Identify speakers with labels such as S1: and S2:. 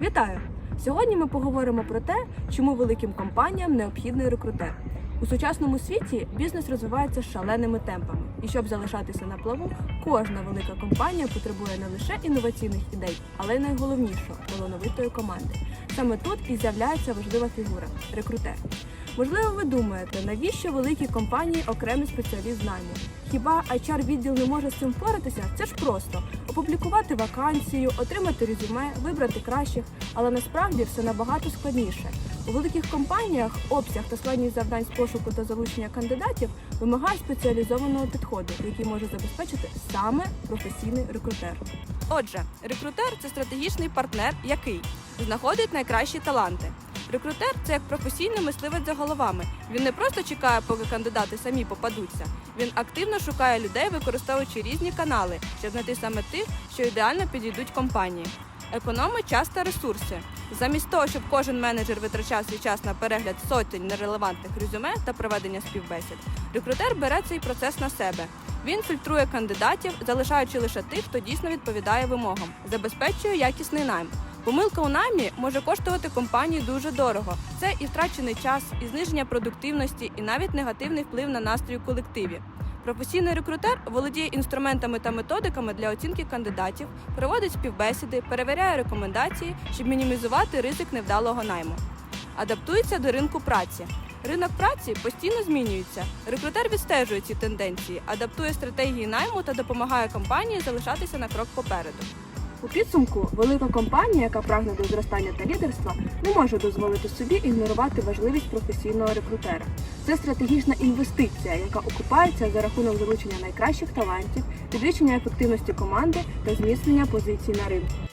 S1: Вітаю! Сьогодні ми поговоримо про те, чому великим компаніям необхідний рекрутер. У сучасному світі бізнес розвивається шаленими темпами, і щоб залишатися на плаву, кожна велика компанія потребує не лише інноваційних ідей, але й найголовнішого талановитої команди. Саме тут і з'являється важлива фігура рекрутер. Можливо, ви думаєте, навіщо великій компанії окремий спеціаліст знайму? Хіба HR відділ не може з цим впоратися? Це ж просто опублікувати вакансію, отримати резюме, вибрати кращих, але насправді все набагато складніше. У великих компаніях обсяг та складність завдань з пошуку та залучення кандидатів вимагає спеціалізованого підходу, який може забезпечити саме професійний рекрутер.
S2: Отже, рекрутер це стратегічний партнер, який знаходить найкращі таланти. Рекрутер це як професійний мисливець за головами. Він не просто чекає, поки кандидати самі попадуться. Він активно шукає людей, використовуючи різні канали, щоб знайти саме тих, що ідеально підійдуть компанії. Економить час та ресурси. Замість того, щоб кожен менеджер витрачав свій час на перегляд сотень нерелевантних резюме та проведення співбесід, рекрутер бере цей процес на себе. Він фільтрує кандидатів, залишаючи лише тих, хто дійсно відповідає вимогам, забезпечує якісний найм. Помилка у наймі може коштувати компанії дуже дорого. Це і втрачений час, і зниження продуктивності, і навіть негативний вплив на настрій у колективі. Професійний рекрутер володіє інструментами та методиками для оцінки кандидатів, проводить співбесіди, перевіряє рекомендації, щоб мінімізувати ризик невдалого найму. Адаптується до ринку праці. Ринок праці постійно змінюється. Рекрутер відстежує ці тенденції, адаптує стратегії найму та допомагає компанії залишатися на крок попереду.
S1: У підсумку велика компанія, яка прагне до зростання та лідерства, не може дозволити собі ігнорувати важливість професійного рекрутера. Це стратегічна інвестиція, яка окупається за рахунок залучення найкращих талантів, підвищення ефективності команди та зміцнення позицій на ринку.